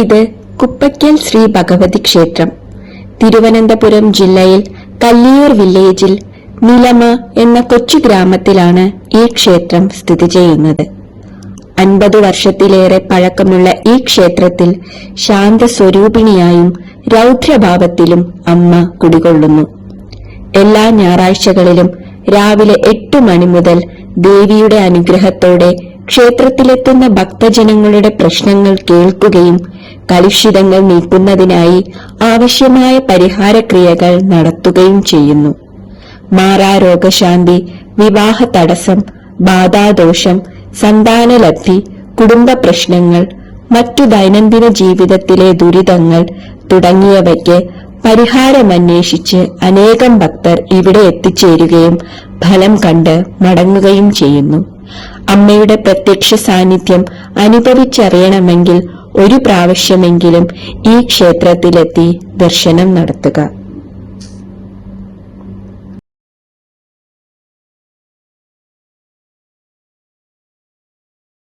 ഇത് കുപ്പയ്ക്കൽ ശ്രീ ഭഗവതി ക്ഷേത്രം. തിരുവനന്തപുരം ജില്ലയിൽ കല്ലിയൂർ വില്ലേജിൽ നിലമ എന്ന കൊച്ചു ഗ്രാമത്തിലാണ് ഈ ക്ഷേത്രം സ്ഥിതി ചെയ്യുന്നത്. അൻപത് വർഷത്തിലേറെ പഴക്കമുള്ള ഈ ക്ഷേത്രത്തിൽ ശാന്തസ്വരൂപിണിയായും രൗദ്രഭാവത്തിലും അമ്മ കുടികൊള്ളുന്നു. എല്ലാ ഞായറാഴ്ചകളിലും രാവിലെ എട്ടു മണി മുതൽ ദേവിയുടെ അനുഗ്രഹത്തോടെ ക്ഷേത്രത്തിലെത്തുന്ന ഭക്തജനങ്ങളുടെ പ്രശ്നങ്ങൾ കേൾക്കുകയും കലുഷിതങ്ങൾ നീക്കുന്നതിനായി ആവശ്യമായ പരിഹാരക്രിയകൾ നടത്തുകയും ചെയ്യുന്നു. മാറാരോഗശാന്തി വിവാഹ തടസ്സം ബാധാദോഷം സന്താനലബ്ധി കുടുംബ പ്രശ്നങ്ങൾ മറ്റു ദൈനംദിന ജീവിതത്തിലെ ദുരിതങ്ങൾ തുടങ്ങിയവയ്ക്ക് പരിഹാരമന്വേഷിച്ച് അനേകം ഭക്തർ ഇവിടെ എത്തിച്ചേരുകയും ഫലം കണ്ട് മടങ്ങുകയും ചെയ്യുന്നു. അമ്മയുടെ പ്രത്യക്ഷ സാന്നിധ്യം അനുഭവിച്ചറിയണമെങ്കിൽ ഒരു പ്രാവശ്യമെങ്കിലും ഈ ക്ഷേത്രത്തിലെത്തി ദർശനം നടത്തുക.